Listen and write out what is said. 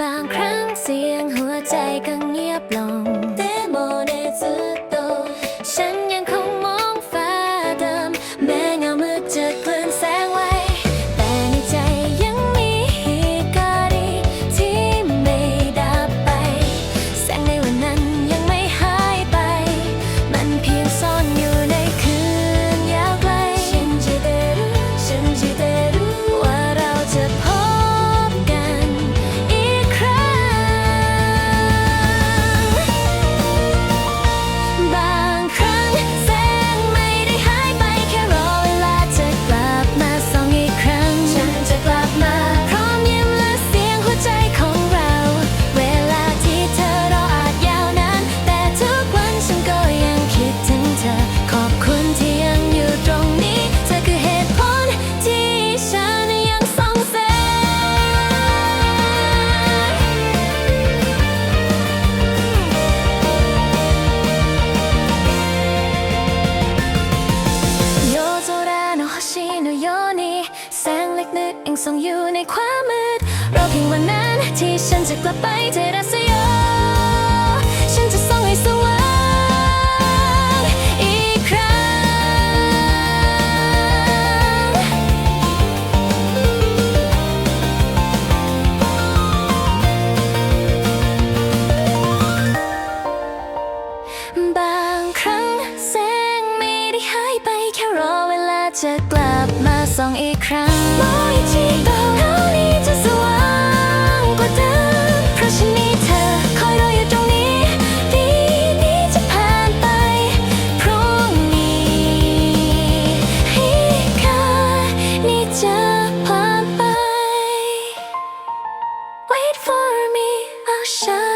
บางครั้งเสียงหัวใจก็เงียบลง ยังส่องอยู่ในความมืดรอเพียงวันนั้นที่ฉันจะกลับไปเทราสยับมาส่องอีกครั้งมองอีกทีก็เท่านี้จะสว่างกว่าเดิมเพราะฉันมีเธอคอยรออยู่ตรงนี้ปีนี้จะผ่านไปพรุ่งนี้ให้ค่านี้จะผ่านไป Wait for me I'll shine